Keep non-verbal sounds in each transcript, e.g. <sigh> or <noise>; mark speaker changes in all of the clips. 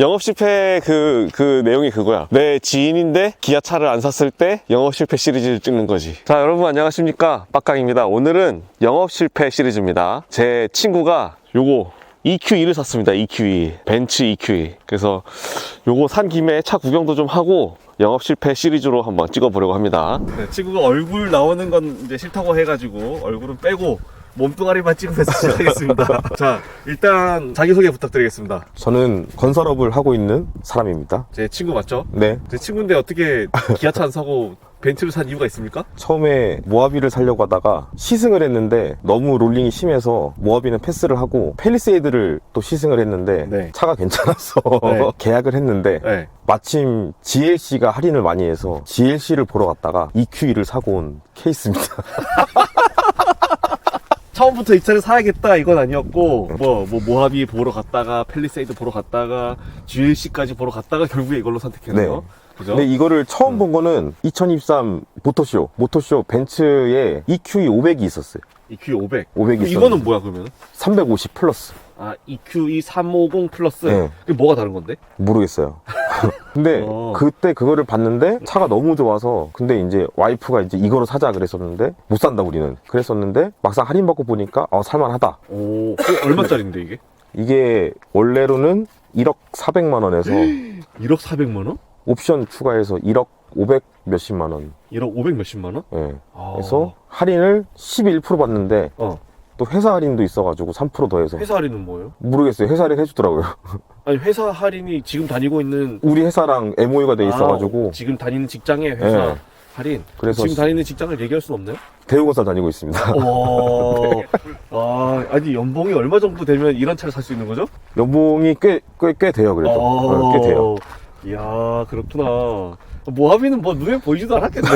Speaker 1: 영업 실패 그, 그 내용이 그거야. 내 지인인데 기아차를 안 샀을 때 영업 실패 시리즈를 찍는 거지. 자, 여러분 안녕하십니까. 빡강입니다. 오늘은 영업 실패 시리즈입니다. 제 친구가 요거 EQ2를 샀습니다. EQ2. 벤츠 EQ2. 그래서 요거 산 김에 차 구경도 좀 하고 영업 실패 시리즈로 한번 찍어보려고 합니다.
Speaker 2: 네, 친구가 얼굴 나오는 건 이제 싫다고 해가지고 얼굴은 빼고 몸뚱아리만 찍으면서 시작하겠습니다. <laughs> 자, 일단 자기소개 부탁드리겠습니다.
Speaker 3: 저는 건설업을 하고 있는 사람입니다.
Speaker 2: 제 친구 맞죠?
Speaker 3: 네.
Speaker 2: 제 친구인데 어떻게 기아차 안 사고 벤츠를 산 이유가 있습니까?
Speaker 3: 처음에 모하비를 살려고 하다가 시승을 했는데 너무 롤링이 심해서 모하비는 패스를 하고 펠리세이드를 또 시승을 했는데
Speaker 2: 네.
Speaker 3: 차가 괜찮아서
Speaker 2: 네. <laughs>
Speaker 3: 계약을 했는데
Speaker 2: 네.
Speaker 3: 마침 GLC가 할인을 많이 해서 GLC를 보러 갔다가 EQ2를 사고 온 케이스입니다. <laughs>
Speaker 2: 처음부터 이 차를 사야겠다 이건 아니었고 뭐, 뭐 모하비 보러 갔다가 펠리세이드 보러 갔다가 GLC까지 보러 갔다가 결국에 이걸로 선택했네요.
Speaker 3: 네.
Speaker 2: 그죠?
Speaker 3: 근데 이거를 처음 본 거는 2023 모토쇼, 모토쇼 벤츠에 EQE 500이 있었어요.
Speaker 2: EQ 500.
Speaker 3: 500이 있었는데
Speaker 2: 이거는 뭐야 그러면?
Speaker 3: 350 플러스.
Speaker 2: 아 EQE 350 플러스.
Speaker 3: 네.
Speaker 2: 그게 뭐가 다른 건데?
Speaker 3: 모르겠어요. <laughs> 근데
Speaker 2: 어.
Speaker 3: 그때 그거를 봤는데 차가 너무 좋아서 근데 이제 와이프가 이제 이거로 사자 그랬었는데 못 산다 우리는 그랬었는데 막상 할인 받고 보니까 어 살만하다.
Speaker 2: 오, 그게 얼마짜리인데 이게?
Speaker 3: 이게 원래로는 1억 400만 원에서 <gasps>
Speaker 2: 1억 400만 원?
Speaker 3: 옵션 추가해서 1억 500 몇십만 원.
Speaker 2: 1억 500 몇십만 원?
Speaker 3: 예.
Speaker 2: 아.
Speaker 3: 그래서 할인을 11% 받는데
Speaker 2: 어.
Speaker 3: 또 회사 할인도 있어가지고 3% 더해서
Speaker 2: 회사 할인은 뭐예요?
Speaker 3: 모르겠어요. 회사 할인 해주더라고요. <laughs>
Speaker 2: 아니 회사 할인이 지금 다니고 있는
Speaker 3: 우리 회사랑 MOU가 돼 있어가지고
Speaker 2: 아, 지금 다니는 직장의 회사
Speaker 3: 네.
Speaker 2: 할인.
Speaker 3: 그래서
Speaker 2: 지금 다니는 직장을 얘기할 수는 없나요?
Speaker 3: 대우건설 다니고 있습니다.
Speaker 2: 어. <laughs> <laughs> 아, 아니 연봉이 얼마 정도 되면 이런 차를 살 수 있는 거죠?
Speaker 3: 연봉이 꽤, 꽤, 꽤 돼요, 그래도. 어, 꽤 돼요.
Speaker 2: 이야, 그렇구나. 모하비는 뭐 눈에 보이지도 않았겠네.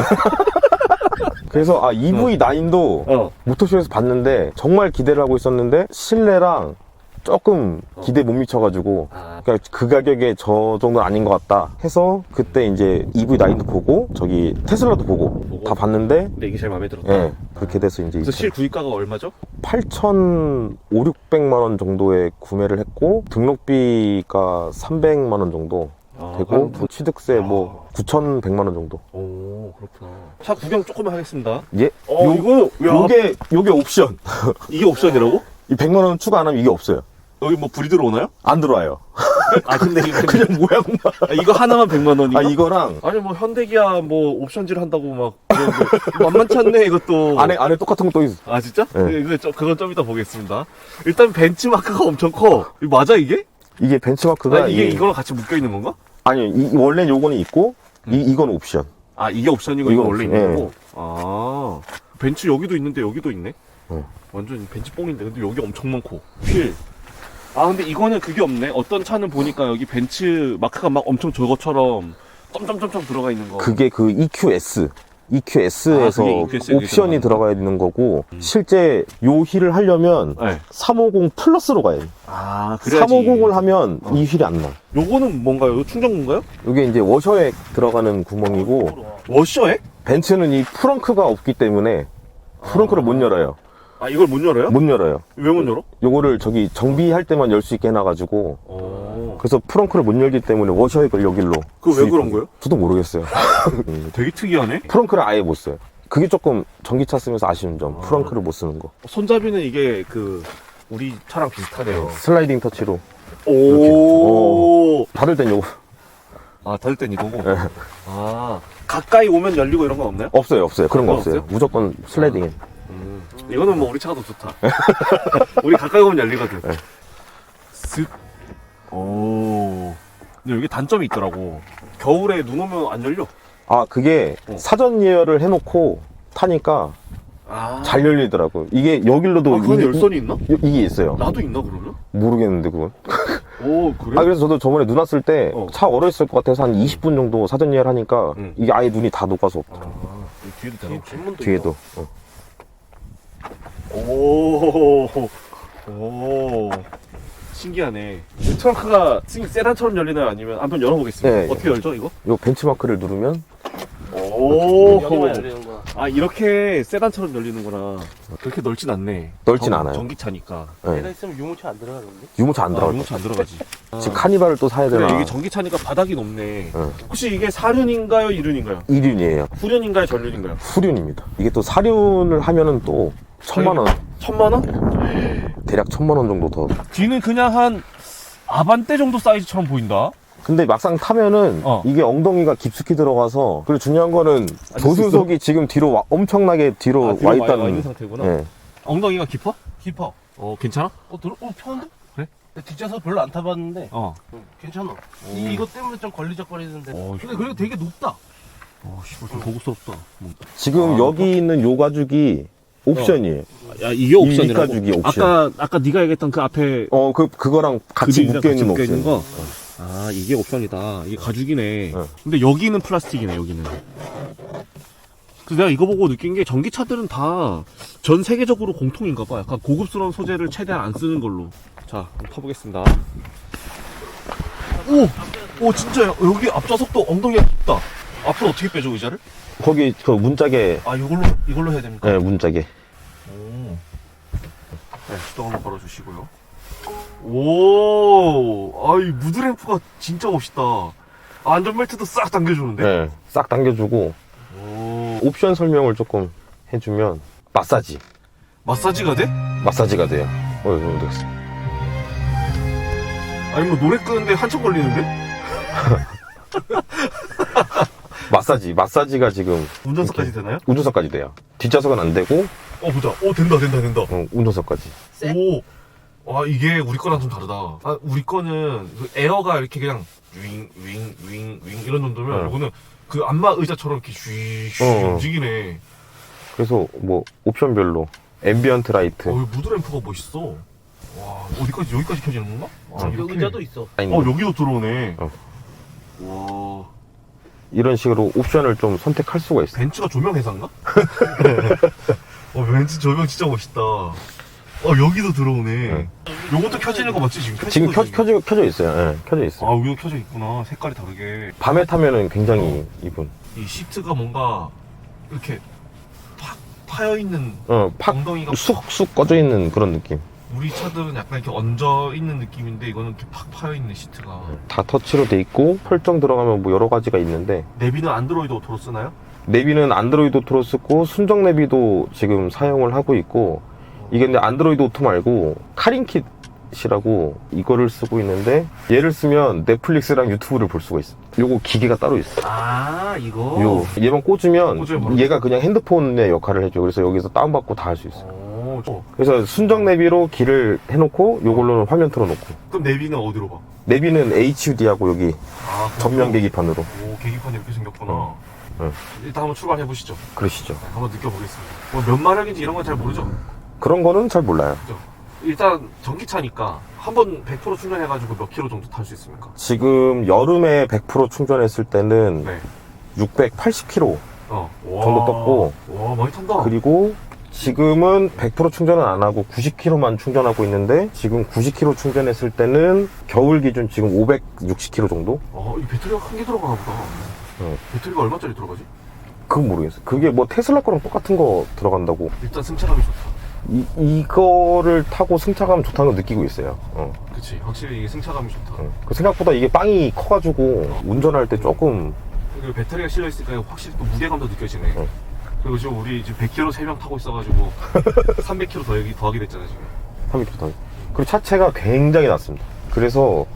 Speaker 3: 그래서, 아, EV9도
Speaker 2: 어.
Speaker 3: 모토쇼에서 봤는데, 정말 기대를 하고 있었는데, 실내랑 조금 기대 못 미쳐가지고,
Speaker 2: 아,
Speaker 3: 그러니까 그 가격에 저 정도는 아닌 것 같다 해서, 그때 이제 EV9도 보고, 저기 테슬라도 보고? 다 봤는데,
Speaker 2: 근데 이게 제일 마음에 들었다.
Speaker 3: 예, 그렇게 돼서 이제
Speaker 2: 그래서 실 구입가가 얼마죠?
Speaker 3: 8,500, 600만 원 정도에 구매를 했고, 등록비가 300만 원 정도
Speaker 2: 아,
Speaker 3: 되고, 한뭐 취득세 뭐 9,100만 원 정도.
Speaker 2: 오, 그렇구나. 차 구경 조금만 하겠습니다.
Speaker 3: 예?
Speaker 2: 어,
Speaker 3: 요,
Speaker 2: 이거, 야,
Speaker 3: 요게, 요게 옵션. <laughs>
Speaker 2: 이게 옵션이라고?
Speaker 3: 이 100만 원 추가 안 하면 이게 없어요.
Speaker 2: 여기 뭐 불이 들어오나요?
Speaker 3: 안 들어와요. <laughs>
Speaker 2: 아, 근데 <laughs> 이거,
Speaker 3: 그냥 모양만.
Speaker 2: 아, 이거 하나만 100만 원이야?
Speaker 3: 아, 이거랑
Speaker 2: 아니 뭐 현대기아 뭐 옵션질 한다고 막 만만치 않네 이것도
Speaker 3: 안에, 안에 똑같은 것도 있어.
Speaker 2: 아 진짜?
Speaker 3: 네.
Speaker 2: 이거 좀, 그건 좀 이따 보겠습니다 일단 벤츠마크가 엄청 커 이거 맞아 이게?
Speaker 3: 이게 벤츠마크가.
Speaker 2: 아니, 이게
Speaker 3: 이-
Speaker 2: 이거랑 같이 묶여 있는 건가?
Speaker 3: 아니, 이, 원래 요거는 있고, 이, 이건 옵션.
Speaker 2: 아 이게 옵션이고 이거 원래
Speaker 3: 옵션,
Speaker 2: 있는 거고? 아. 벤츠 여기도 있는데 여기도 있네?
Speaker 3: 어.
Speaker 2: 완전 벤츠 뽕인데. 근데 여기 엄청 많고. 휠. 아 근데 이거는 그게 없네. 어떤 차는 보니까 여기 벤츠 마크가 막 엄청 저거처럼 점점점점 들어가 있는 거.
Speaker 3: 그게 그 EQS. EQS에서
Speaker 2: 아, EQS 에
Speaker 3: 옵션이
Speaker 2: 들어가는
Speaker 3: 들어가 있는 거고, 실제 요 휠을 하려면
Speaker 2: 네.
Speaker 3: 350 플러스로 가야 돼.
Speaker 2: 아 그래야지
Speaker 3: 350을 하면
Speaker 2: 어.
Speaker 3: 이 휠이 안 나.
Speaker 2: 요거는 뭔가요? 충전구인가요?
Speaker 3: 요게 이제 워셔액 들어가는 구멍이고,
Speaker 2: 워셔액?
Speaker 3: 벤츠는 이 프렁크가 없기 때문에 프렁크를 못 열어요.
Speaker 2: 아 이걸 못 열어요?
Speaker 3: 못 열어요.
Speaker 2: 왜 못 열어?
Speaker 3: 요거를 저기 정비할 때만 열 수 있게 해놔가지고
Speaker 2: 어.
Speaker 3: 그래서 프렁크를 못 열기 때문에 워셔액을 여길로
Speaker 2: 그거 왜 그런 거예요?
Speaker 3: 저도 모르겠어요 <laughs> 음,
Speaker 2: 되게 특이하네.
Speaker 3: 프렁크를 아예 못 써요 그게 조금 전기차 쓰면서 아쉬운 점 프렁크를 못 쓰는 거
Speaker 2: 손잡이는 이게 그 우리 차랑 비슷하네요.
Speaker 3: 슬라이딩 터치로
Speaker 2: 오.
Speaker 3: 받을 땐 요거
Speaker 2: 아 닫을 땐 이거고.
Speaker 3: 네.
Speaker 2: 아 가까이 오면 열리고 이런 건 없나요?
Speaker 3: 없어요 없어요 그런 거
Speaker 2: 그거
Speaker 3: 없어요
Speaker 2: 없어요?
Speaker 3: 무조건 슬라이딩
Speaker 2: 음. 이거는 뭐 우리 차가 더 좋다. <laughs> 우리 가까이 오면 열리거든.
Speaker 3: 네.
Speaker 2: 쓱. 오. 근데 여기 단점이 있더라고. 겨울에 눈 오면 안 열려.
Speaker 3: 아 그게
Speaker 2: 어.
Speaker 3: 사전 예열을 해놓고 타니까
Speaker 2: 아.
Speaker 3: 잘 열리더라고 이게 여길로도
Speaker 2: 아,
Speaker 3: 이게,
Speaker 2: 열선이 있나?
Speaker 3: 이, 이게 있어요
Speaker 2: 나도 있나 그러면?
Speaker 3: 모르겠는데 그건
Speaker 2: 오 그래?
Speaker 3: 아 그래서 저도 저번에 눈 왔을 때
Speaker 2: 어.
Speaker 3: 차 얼어 있을 것 같아서 한 20분 정도 사전 예열 하니까
Speaker 2: 응.
Speaker 3: 이게 아예 눈이 다 녹아서 없더라
Speaker 2: 아, 이 뒤에도 되나? 혹시?
Speaker 3: 뒤에도 어.
Speaker 2: 오, 오, 신기하네. 이 트렁크가 세- 세단처럼 열리나요? 아니면 한번 열어보겠습니다.
Speaker 3: 네.
Speaker 2: 어떻게 열죠, 이거?
Speaker 3: 요 벤치마크를 누르면
Speaker 2: 오,
Speaker 4: 여기만 열리는 거야.
Speaker 2: 아 이렇게 세단처럼 열리는구나. 그렇게 넓진 않네.
Speaker 3: 넓진
Speaker 2: 전-
Speaker 3: 않아요.
Speaker 2: 전기차니까.
Speaker 3: 네.
Speaker 4: 있으면 유모차 안 들어가는데?
Speaker 3: 유모차 안
Speaker 2: 아,
Speaker 3: 들어갈
Speaker 2: 유모차 안 들어가지.
Speaker 3: 거 <laughs> 지금 카니발을 또 사야 되나
Speaker 2: 그래 이게 전기차니까 바닥이 높네.
Speaker 3: 응.
Speaker 2: 혹시 이게 사륜인가요, 이륜인가요?
Speaker 3: 1륜이에요
Speaker 2: 후륜인가요, 전륜인가요?
Speaker 3: 후륜입니다 이게 또 사륜을 하면은 또 천만 원
Speaker 2: 천만 원?
Speaker 3: 대략 천만 원 정도 더
Speaker 2: 뒤는 그냥 한 아반떼 정도 사이즈처럼 보인다.
Speaker 3: 근데 막상 타면은
Speaker 2: 어.
Speaker 3: 이게 엉덩이가 깊숙이 들어가서 그리고 중요한 거는 조수석이 지금 뒤로 와- 엄청나게 뒤로,
Speaker 2: 아, 뒤로
Speaker 3: 와
Speaker 2: 와-
Speaker 3: 있다는
Speaker 2: 와 있는 상태구나.
Speaker 3: 예.
Speaker 2: 엉덩이가 깊어?
Speaker 4: 깊어.
Speaker 2: 어 괜찮아?
Speaker 4: 어, 들어, 어, 편한데?
Speaker 2: 그래?
Speaker 4: 근데 뒷좌석 별로 안 타봤는데,
Speaker 2: 어.
Speaker 4: 응, 괜찮아. 이, 이것 때문에 좀 걸리적거리는데.
Speaker 2: 어,
Speaker 4: 근데 그리고 되게 높다.
Speaker 2: 어, 씨발 좀 고급스럽다.
Speaker 3: 지금
Speaker 2: 아,
Speaker 3: 여기 있는 요 가죽이 옵션이에요
Speaker 2: 야 이게
Speaker 3: 옵션이라고? 가죽이 옵션.
Speaker 2: 아까 아까 네가 얘기했던 그 앞에
Speaker 3: 어 그 그거랑 같이
Speaker 2: 그들이랑
Speaker 3: 묶여 있는
Speaker 2: 묶여
Speaker 3: 옵션
Speaker 2: 거. 아 이게 옵션이다. 이게 가죽이네.
Speaker 3: 어.
Speaker 2: 근데 여기는 플라스틱이네 여기는. 그래서 내가 이거 보고 느낀 게 전기차들은 다 전 세계적으로 공통인가 봐. 약간 고급스러운 소재를 최대한 안 쓰는 걸로. 자, 한번 타보겠습니다. 오! 오, 진짜야. 여기 앞좌석도 엉덩이가 깊다. 앞으로 어떻게 빼줘, 의자를?
Speaker 3: 거기 그 문짝에
Speaker 4: 아, 이걸로, 이걸로 해야 됩니까?
Speaker 3: 예 문짝에
Speaker 2: 오. 네, 수동 한번 걸어주시고요. 오, 아이, 무드램프가 진짜 멋있다. 안전벨트도 싹 당겨주는데?
Speaker 3: 예, 싹 당겨주고
Speaker 2: 오.
Speaker 3: 옵션 설명을 조금 해주면 마사지
Speaker 2: 마사지가 돼?
Speaker 3: 마사지가 돼요 어 이거 어떻게
Speaker 2: 아니, 뭐, 노래 끄는데 한참 걸리는데? <laughs>
Speaker 3: 마사지 마사지가 지금
Speaker 2: 운전석까지 되나요?
Speaker 3: 운전석까지 돼요 뒷좌석은 안 되고
Speaker 2: 어, 보자. 오, 된다, 된다, 된다.
Speaker 3: 어, 운전석까지
Speaker 2: 오. 와, 이게 우리 거랑 좀 다르다. 아, 우리 거는 그 에어가 이렇게 그냥 윙, 윙, 윙, 윙 이런 정도면
Speaker 3: 어.
Speaker 2: 이거는 그 안마 의자처럼 이렇게 쉬쉬
Speaker 3: 어.
Speaker 2: 움직이네.
Speaker 3: 그래서 뭐 옵션별로 앰비언트 라이트
Speaker 2: 어, 이 무드램프가 멋있어. 와, 어디까지, 여기까지 켜지는 건가? 아,
Speaker 4: 여기
Speaker 2: 이렇게.
Speaker 4: 의자도 있어.
Speaker 2: 어, 여기도 들어오네.
Speaker 3: 어.
Speaker 2: 와,
Speaker 3: 이런 식으로 옵션을 좀 선택할 수가 있어요
Speaker 2: 벤츠가 조명 회사인가? <laughs> 어, 벤츠 조명 진짜 멋있다. 어, 여기도 들어오네.
Speaker 3: 네.
Speaker 2: 요것도 켜지는 거 맞지? 지금 켜지고
Speaker 3: 지금 켜,
Speaker 2: 있는 거.
Speaker 3: 켜져, 켜져 있어요 예, 켜져 있어요
Speaker 2: 아, 여기도 켜져 있구나. 색깔이 다르게.
Speaker 3: 밤에 타면은 굉장히 이분
Speaker 2: 이 시트가 뭔가 이렇게 팍 파여 있는
Speaker 3: 어 팍
Speaker 2: 엉덩이가
Speaker 3: 쑥쑥 꺼져 있는 그런 느낌
Speaker 2: 우리 차들은 약간 이렇게 얹어 있는 느낌인데 이거는 이렇게 팍 파여 있는 시트가.
Speaker 3: 다 터치로 돼 있고 설정 들어가면 뭐 여러 가지가 있는데
Speaker 2: 내비는 안드로이드 오토로 쓰나요?
Speaker 3: 내비는 안드로이드 오토로 쓰고 순정 내비도 지금 사용을 하고 있고 이게 근데 안드로이드 오토 말고 카린킷이라고 이거를 쓰고 있는데 얘를 쓰면 넷플릭스랑 유튜브를 볼 수가 있어 요거 기계가 따로 있어
Speaker 4: 아, 이거?
Speaker 3: 요 얘만 꽂으면
Speaker 2: 꽂으면 바로
Speaker 3: 얘가 그냥 핸드폰의 역할을 해줘 그래서 여기서 다운받고 다 할 수 있어
Speaker 2: 오, 저-
Speaker 3: 그래서 순정 내비로 길을 해놓고 요걸로는 화면 틀어놓고
Speaker 2: 그럼 내비는 어디로 봐?
Speaker 3: 내비는 HUD하고 여기
Speaker 2: 아,
Speaker 3: 전면 계기판으로
Speaker 2: 오, 계기판이 이렇게 생겼구나.
Speaker 3: 어. 응.
Speaker 2: 일단 한번 출발해 보시죠.
Speaker 3: 그러시죠
Speaker 2: 한번 느껴보겠습니다. 뭐 몇 마력인지 이런 건 잘 모르죠.
Speaker 3: 그런 거는 잘 몰라요
Speaker 2: 일단 전기차니까 한 번 100% 충전해가지고 몇 킬로 정도 탈 수 있습니까?
Speaker 3: 지금 여름에 100% 충전했을 때는
Speaker 2: 네.
Speaker 3: 680km
Speaker 2: 어.
Speaker 3: 정도 떴고.
Speaker 2: 와, 많이 탄다.
Speaker 3: 그리고 지금은 100% 충전은 안 하고 90km만 충전하고 있는데 지금 90km 충전했을 때는 겨울 기준 지금 560km 정도?
Speaker 2: 어, 이 배터리가 큰 게 들어가나 보다.
Speaker 3: 어.
Speaker 2: 배터리가 얼마짜리 들어가지?
Speaker 3: 그건 모르겠어요. 그게 뭐 테슬라 거랑 똑같은 거 들어간다고.
Speaker 2: 일단 승차감이 좋다.
Speaker 3: 이, 이거를 타고 승차감 좋다는 걸 느끼고 있어요. 어,
Speaker 2: 그치. 확실히 이게 승차감이 좋다.
Speaker 3: 어. 그 생각보다 이게 빵이 커가지고 운전할 때 조금
Speaker 2: 그리고 배터리가 실려있으니까 확실히 또 무게감도 느껴지네.
Speaker 3: 어.
Speaker 2: 그리고 지금 우리 지금 100km 3명 타고 있어가지고 <laughs> 300km 더 여기 더하게 됐잖아, 지금.
Speaker 3: 300km 더. 그리고 차체가 굉장히 낮습니다. 그래서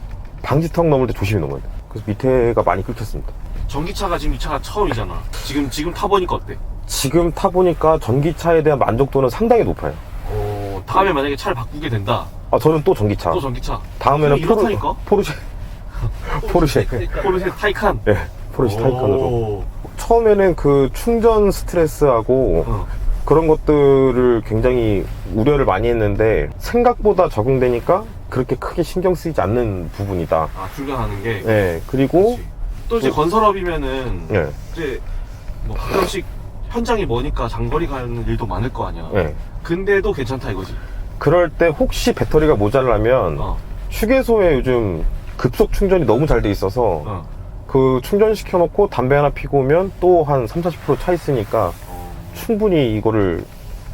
Speaker 3: 방지턱 넘을 때 조심히 넘어야 돼. 그래서 밑에가 많이 끓였습니다.
Speaker 2: 전기차가 지금 이 차가 처음이잖아. 지금, 지금 타보니까 어때?
Speaker 3: 지금 타보니까 전기차에 대한 만족도는 상당히 높아요.
Speaker 2: 어, 다음에 만약에 차를 바꾸게 된다.
Speaker 3: 아, 저는 또 전기차.
Speaker 2: 또 전기차.
Speaker 3: 다음에는
Speaker 2: 이거
Speaker 3: 포르,
Speaker 2: 이렇다니까?
Speaker 3: 포르쉐. <laughs> 포르쉐.
Speaker 2: 포르쉐 타이칸.
Speaker 3: 예, 포르쉐 타이칸으로.
Speaker 2: 오.
Speaker 3: 처음에는 그 충전 스트레스하고
Speaker 2: 어.
Speaker 3: 그런 것들을 굉장히 우려를 많이 했는데 생각보다 적응되니까 그렇게 크게 신경 쓰이지 않는 부분이다.
Speaker 2: 아, 충전하는 게.
Speaker 3: 예, 그리고,
Speaker 2: 그치. 또 이제 건설업이면은
Speaker 3: 예,
Speaker 2: 이제 뭐 가끔씩 현장이 머니까 장거리 가는 일도 많을 거 아니야.
Speaker 3: 예.
Speaker 2: 근데도 괜찮다 이거지.
Speaker 3: 그럴 때 혹시 배터리가 모자라면
Speaker 2: 어,
Speaker 3: 휴게소에 요즘 급속 충전이 너무 잘 돼 있어서
Speaker 2: 어.
Speaker 3: 그 충전시켜 놓고 담배 하나 피고 오면 또 한 3, 40%차 있으니까
Speaker 2: 어.
Speaker 3: 충분히 이거를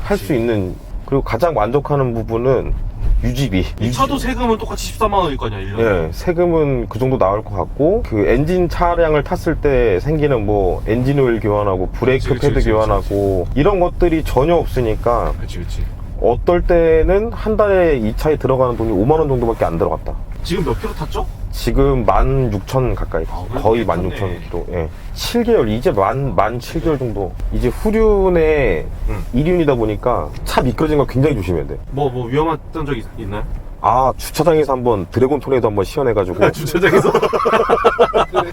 Speaker 3: 할 수 있는 그리고 가장 만족하는 부분은 유지비.
Speaker 2: 이 차도 세금은 똑같이 14만 원일 거 아니야 1년에
Speaker 3: 예, 세금은 그 정도 나올 것 같고 그 엔진 차량을 탔을 때 생기는 뭐 엔진 오일 교환하고 브레이크
Speaker 2: 그치,
Speaker 3: 패드
Speaker 2: 그치,
Speaker 3: 교환하고 이런 것들이 전혀 없으니까
Speaker 2: 그치 그치
Speaker 3: 어떨 때는 한 달에 이 차에 들어가는 돈이 5만 원 정도밖에 안 들어갔다.
Speaker 2: 지금 몇 킬로 탔죠?
Speaker 3: 지금 16,000 가까이.
Speaker 2: 아,
Speaker 3: 거의
Speaker 2: 괜찮네.
Speaker 3: 16,000km. 예. 7개월, 이제 만, 만 7개월 정도. 이제 후륜의
Speaker 2: 응.
Speaker 3: 이륜이다 보니까 차 미끄러진 거 굉장히 조심해야 돼.
Speaker 2: 뭐 뭐 위험했던 적 있, 있나요?
Speaker 3: 아, 주차장에서 한번 드래곤 토네이도 한번 시연해가지고.
Speaker 2: 아, <laughs> 주차장에서? <laughs> 주차장에서?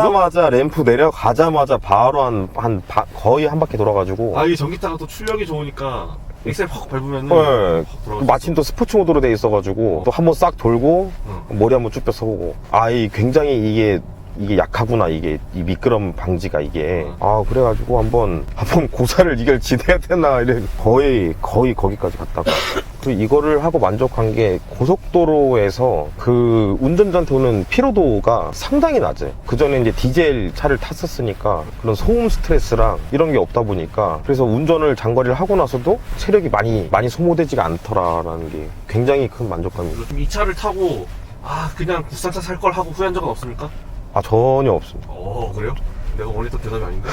Speaker 3: 사자마자 램프 내려가자마자 바로 한, 한, 바- 거의 한 바퀴 돌아가지고.
Speaker 2: 아, 이 전기차가 또 출력이 좋으니까 엑셀 확 밟으면은
Speaker 3: 네. 마침 또 스포츠 모드로 돼 있어가지고 또 한 번 싹 돌고
Speaker 2: 응.
Speaker 3: 머리 한 번 쭉 펴서 보고 아이 굉장히 이게 이게 약하구나 이게 이 미끄럼 방지가 이게.
Speaker 2: 응.
Speaker 3: 아 그래가지고 한번 <laughs> 한번 고사를 이걸 지내야 되나 이래. 거의 거의 거기까지 갔다가. <laughs> 그리고 이거를 하고 만족한 게 고속도로에서 그 운전자한테 오는 피로도가 상당히 낮아요. 그 전에 이제 디젤 차를 탔었으니까 그런 소음 스트레스랑 이런 게 없다 보니까 그래서 운전을 장거리를 하고 나서도 체력이 많이 많이 소모되지가 않더라라는 게 굉장히 큰 만족감이에요
Speaker 2: 이 차를 타고 아 그냥 국산차 살 걸 하고 후회한 적은 없습니까?
Speaker 3: 아 전혀 없습니다
Speaker 2: 어 그래요? 내가 원했던 대답이 아닌데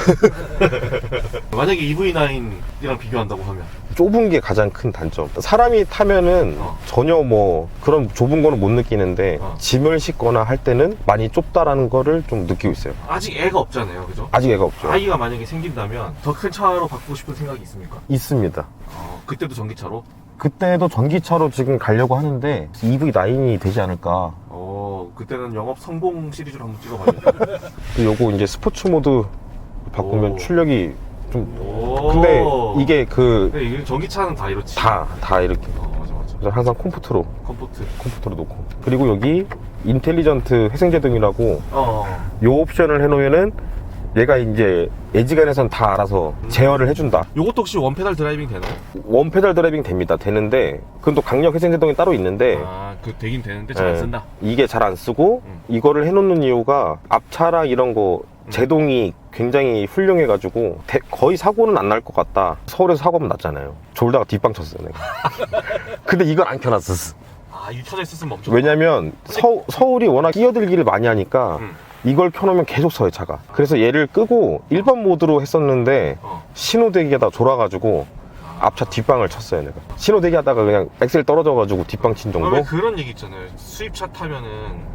Speaker 2: <laughs> 만약에 EV9이랑 비교한다고 하면
Speaker 3: 좁은 게 가장 큰 단점. 사람이 타면은
Speaker 2: 어.
Speaker 3: 전혀 뭐 그런 좁은 거는 못 느끼는데
Speaker 2: 어.
Speaker 3: 짐을 싣거나 할 때는 많이 좁다라는 거를 좀 느끼고 있어요.
Speaker 2: 아직 애가 없잖아요 그죠?
Speaker 3: 아직 애가 없죠.
Speaker 2: 아이가 만약에 생긴다면 더 큰 차로 바꾸고 싶은 생각이 있습니까?
Speaker 3: 있습니다.
Speaker 2: 어, 그때도 전기차로?
Speaker 3: 그때도 전기차로 지금 가려고 하는데 EV9이 되지 않을까.
Speaker 2: 어 그때는 영업 성공 시리즈로 한번 찍어봐야겠다. <laughs>
Speaker 3: 그리고 요거 이제 스포츠 모드 바꾸면
Speaker 2: 오.
Speaker 3: 출력이 좀
Speaker 2: 오.
Speaker 3: 근데 이게 그
Speaker 2: 근데 이게 전기차는 다 이렇지.
Speaker 3: 다 다 이렇게.
Speaker 2: 어 맞아 맞아
Speaker 3: 그래서 항상 컴포트로.
Speaker 2: 컴포트.
Speaker 3: 컴포트로 놓고. 그리고 여기 인텔리전트 회생제동이라고
Speaker 2: 어.
Speaker 3: 요 옵션을 해놓으면은 얘가 이제 에지간에선 다 알아서 제어를 해준다.
Speaker 2: 요것도 혹시 원페달 드라이빙 되나요?
Speaker 3: 원페달 드라이빙 됩니다. 되는데 그건 또 강력 회생 제동이 따로 있는데
Speaker 2: 아 그 되긴 되는데 잘안
Speaker 3: 네.
Speaker 2: 쓴다
Speaker 3: 이게 잘 안 쓰고
Speaker 2: 음.
Speaker 3: 이거를 해놓는 이유가 앞차랑 이런 거 제동이 굉장히 훌륭해가지고 대- 거의 사고는 안 날 것 같다. 서울에서 사고하면 났잖아요. 졸다가 뒷방 쳤어요. 내가. <laughs> 근데 이걸 안 켜놨었어.
Speaker 2: 아이 켜져 있었으면 멈춰
Speaker 3: 왜냐면 서, 서울이 워낙 끼어들기를 많이 하니까
Speaker 2: 음.
Speaker 3: 이걸 켜놓으면 계속 서요 차가. 그래서 얘를 끄고 일반 모드로 했었는데
Speaker 2: 어.
Speaker 3: 신호대기가 졸아가지고 앞차 뒷방을 쳤어요 내가 신호대기 하다가 그냥 엑셀 떨어져가지고 뒷방 친 정도
Speaker 2: 그러면 그런 얘기 있잖아요 수입차 타면은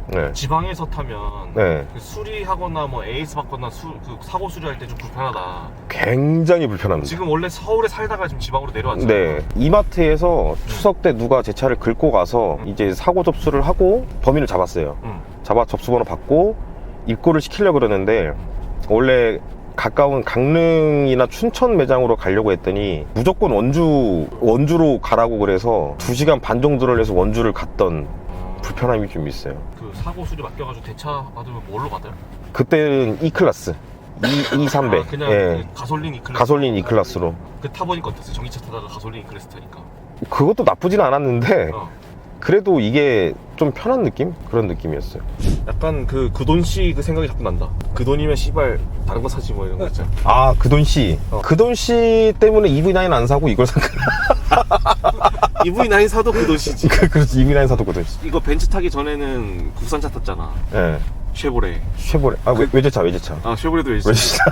Speaker 3: 네.
Speaker 2: 지방에서 타면
Speaker 3: 네.
Speaker 2: 그 수리하거나 뭐 에이스 받거나 수, 그 사고 수리할 때 좀 불편하다
Speaker 3: 굉장히 불편합니다
Speaker 2: 지금 원래 서울에 살다가 지금 지방으로 내려왔잖아요
Speaker 3: 네 이마트에서 추석 때 누가 제 차를 긁고 가서 이제 사고 접수를 하고 범인을 잡았어요
Speaker 2: 응.
Speaker 3: 잡아 접수번호 받고 입고를 시키려고 그러는데 원래 가까운 강릉이나 춘천 매장으로 가려고 했더니 무조건 원주 원주로 가라고 그래서 2시간 반 정도를 해서 원주를 갔던
Speaker 2: 어,
Speaker 3: 불편함이 좀 있어요.
Speaker 2: 그 사고 수리 맡겨가지고 대차 받으면 뭘로 받아요?
Speaker 3: 그때는 E 클래스, E 2 3 0
Speaker 2: 아,
Speaker 3: 0
Speaker 2: 그냥
Speaker 3: 예.
Speaker 2: 그 가솔린 E 클래스
Speaker 3: 가솔린 E 클래스로.
Speaker 2: 그 타보니까 어땠어요? 전기차 타다가 가솔린 E 클래스 타니까
Speaker 3: 그것도 나쁘진 않았는데
Speaker 2: 어.
Speaker 3: 그래도 이게 좀 편한 느낌? 그런 느낌이었어요.
Speaker 2: 약간 그 그돈 씨 그 생각이 자꾸 난다 그 돈이면 씨발 다른 거 사지 뭐 이런 거 있잖아
Speaker 3: 아, 그돈 씨.
Speaker 2: 어.
Speaker 3: 그돈 씨 때문에 EV9 안 사고 이걸 산
Speaker 2: EV9 <laughs> 사도 그돈씨지
Speaker 3: 거야. <laughs> 그렇지, EV9 사도 그돈 씨.
Speaker 2: 이거 벤츠 타기 전에는 국산차 탔잖아
Speaker 3: 예.
Speaker 2: 쉐보레
Speaker 3: 쉐보레. 아, 외, 외제차, 외제차.
Speaker 2: 아 쉐보레도 있어
Speaker 3: 외제차.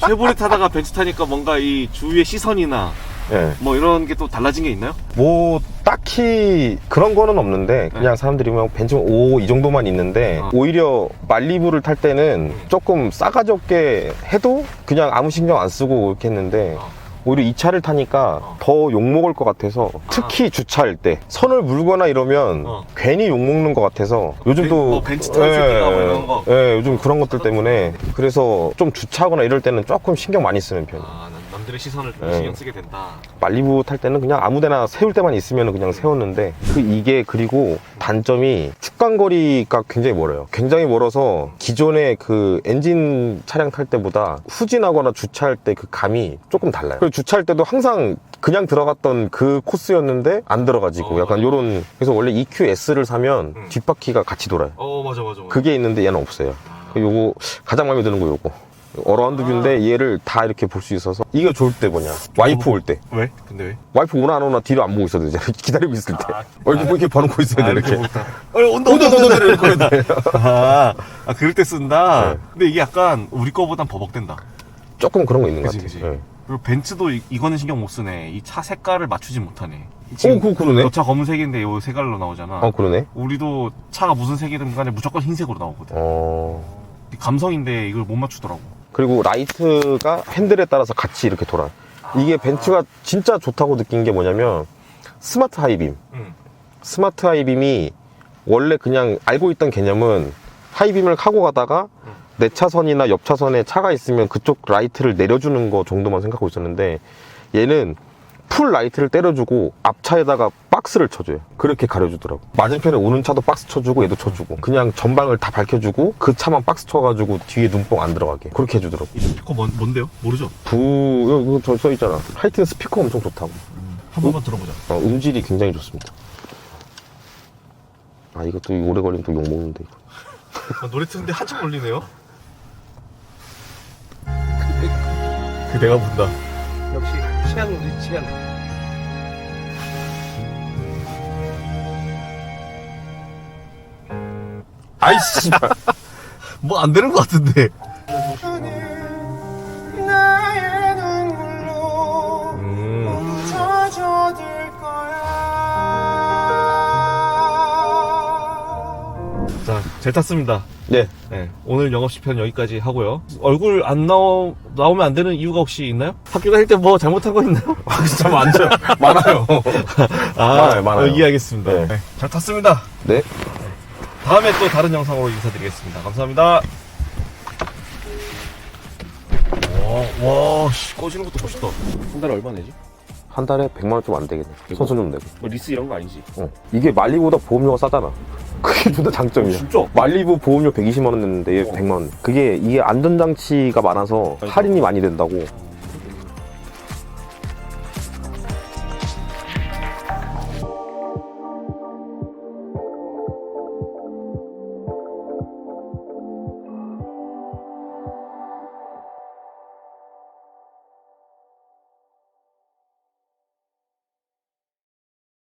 Speaker 3: <laughs>
Speaker 2: 쉐보레 타다가 벤츠 타니까 뭔가 이 주위의 시선이나
Speaker 3: 예.
Speaker 2: 뭐 이런 게 또 달라진 게 있나요?
Speaker 3: 뭐 딱히 그런 거는 없는데 그냥 사람들이 뭐 벤츠 오이 정도만 있는데
Speaker 2: 어.
Speaker 3: 오히려 말리부를 탈 때는 조금 싸가지 없게 해도 그냥 아무 신경 안 쓰고 이렇게 했는데
Speaker 2: 어.
Speaker 3: 오히려 이 차를 타니까
Speaker 2: 어.
Speaker 3: 더 욕먹을 것 같아서 특히 주차할 때 선을 물거나 이러면
Speaker 2: 어.
Speaker 3: 괜히 욕먹는 것 같아서 요즘도
Speaker 2: 벤- 뭐 벤츠 타는 새끼가 뭐 이런 거.
Speaker 3: 예, 요즘 그런 것들 때문에 그래서 좀 주차하거나 이럴 때는 조금 신경 많이 쓰는 편이에요
Speaker 2: 아 남- 남들의 시선을 좀
Speaker 3: 네.
Speaker 2: 신경 쓰게 된다
Speaker 3: 말리부 탈 때는 그냥 아무데나 세울 때만 있으면 그냥 세웠는데 그 이게 그리고 단점이 축간거리가 굉장히 멀어요. 굉장히 멀어서 기존의 그 엔진 차량 탈 때보다 후진하거나 주차할 때 그 감이 조금 달라요. 그리고 주차할 때도 항상 그냥 들어갔던 그 코스였는데 안 들어가지고
Speaker 2: 어,
Speaker 3: 약간
Speaker 2: 맞아.
Speaker 3: 요런 그래서 원래 EQS를 사면
Speaker 2: 음.
Speaker 3: 뒷바퀴가 같이 돌아요.
Speaker 2: 어 맞아 맞아 맞아
Speaker 3: 그게 있는데 얘는 없어요.
Speaker 2: 아,
Speaker 3: 요거 가장 마음에 드는 거 요거. 어라운드 뷰인데 얘를 다 이렇게 볼 수 있어서 이게 좋을 때 뭐냐 와이프 올 때
Speaker 2: 왜? 근데 왜?
Speaker 3: 와이프 오나 안 오나 뒤로 안 보고 있어도 되잖아 <laughs> 기다리고 있을 때 어, 이렇게 뭐 이렇게 봐놓고 있어야 돼 이렇게
Speaker 2: 보다. 어, 온다, 온다, 온다, 온다, <laughs> 아, 아, 그럴 때 쓴다?
Speaker 3: 네.
Speaker 2: 근데 이게 약간 우리 거보단 버벅된다.
Speaker 3: 조금 그런 거 있는 것
Speaker 2: 그치,
Speaker 3: 같아
Speaker 2: 그치.
Speaker 3: 예.
Speaker 2: 그리고 벤츠도 이, 이거는 신경 못 쓰네. 이 차 색깔을 맞추지 못하네.
Speaker 3: 어 그거 그러네
Speaker 2: 너차 검은색인데 요 색깔로 나오잖아.
Speaker 3: 어 그러네
Speaker 2: 우리도 차가 무슨 색이든 간에 무조건 흰색으로 나오거든.
Speaker 3: 어
Speaker 2: 감성인데 이걸 못 맞추더라고.
Speaker 3: 그리고 라이트가 핸들에 따라서 같이 이렇게 돌아 이게 벤츠가 진짜 좋다고 느낀 게 뭐냐면 스마트 하이빔
Speaker 2: 응.
Speaker 3: 스마트 하이빔이 원래 그냥 알고 있던 개념은 하이빔을 하고 가다가 내 차선이나 옆 차선에 차가 있으면 그쪽 라이트를 내려주는 거 정도만 생각하고 있었는데 얘는 풀 라이트를 때려주고 앞차에다가 박스를 쳐줘요. 그렇게 가려주더라고. 맞은편에 오는 차도 박스 쳐주고 얘도 쳐주고 그냥 전방을 다 밝혀주고 그 차만 박스 쳐가지고 뒤에 눈뽕 안 들어가게 그렇게 해주더라고.
Speaker 2: 이 스피커 뭔, 뭔데요? 모르죠?
Speaker 3: 부 이거 저 써있잖아. 하여튼 스피커 엄청 좋다고.
Speaker 2: 한 번만 들어보자.
Speaker 3: 어, 음질이 굉장히 좋습니다. 아 이것도 오래 걸리면 또 욕먹는데 이거.
Speaker 2: 아, 노래 트는데 한참 걸리네요. <laughs> 그 내가 본다.
Speaker 4: 취향 우리 취향.
Speaker 3: 아이씨.
Speaker 2: 뭐 안 되는 것 같은데. 잘 탔습니다.
Speaker 3: 네.
Speaker 2: 네, 오늘 영업 시편 여기까지 하고요. 얼굴 안 나오, 나오면 안 되는 이유가 혹시 있나요? 학교 다닐 때 뭐 잘못한 거 있나요?
Speaker 3: 진짜 많죠. <laughs> 많아요.
Speaker 2: 아,
Speaker 3: 많아요, 많아요.
Speaker 2: 어, 이해하겠습니다.
Speaker 3: 네.
Speaker 2: 네, 잘 탔습니다.
Speaker 3: 네.
Speaker 2: 다음에 또 다른 영상으로 인사드리겠습니다. 감사합니다. 와, 와, 씨, 꺼지는 것도 멋있다. 한 달에 얼마 내지?
Speaker 3: 한 달에 100만 원 좀 안 되겠네. 선수 좀 내고.
Speaker 2: 뭐 리스 이런 거 아니지?
Speaker 3: 어. 이게 말리보다 보험료가 싸잖아. 그게 존나 장점이야.
Speaker 2: 진짜?
Speaker 3: 말리부 보험료 120만 원 냈는데 얘 100만 원. 그게 이게 안전장치가 많아서 할인이 많이 된다고.